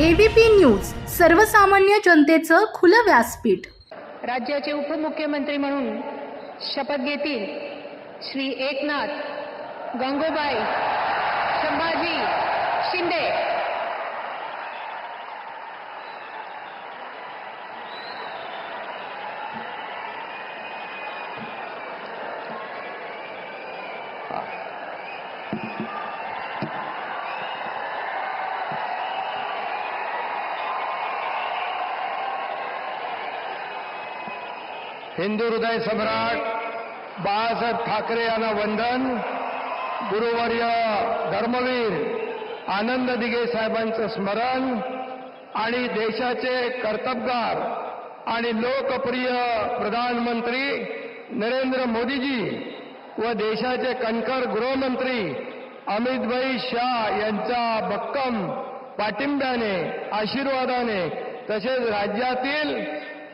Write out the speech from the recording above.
ABP news सर्वसामान्य जनतेचं खुलं व्यासपीठ. राज्याचे उपमुख्यमंत्री म्हणून शपथ घेतील श्री एकनाथ गंगोबाई संभाजी शिंदे. हिंदू हृदय सम्राट बाळासाहेब ठाकरे यांना वंदन. गुरुवर्य धर्मवीर आनंद दिघे साहेबांचं स्मरण आणि देशाचे कर्तबगार आणि लोकप्रिय प्रधानमंत्री नरेंद्र मोदीजी व देशाचे कणखर गृहमंत्री अमितभाई शाह यांच्या भक्कम पाठिंब्याने आशीर्वादाने तसेच राज्यातील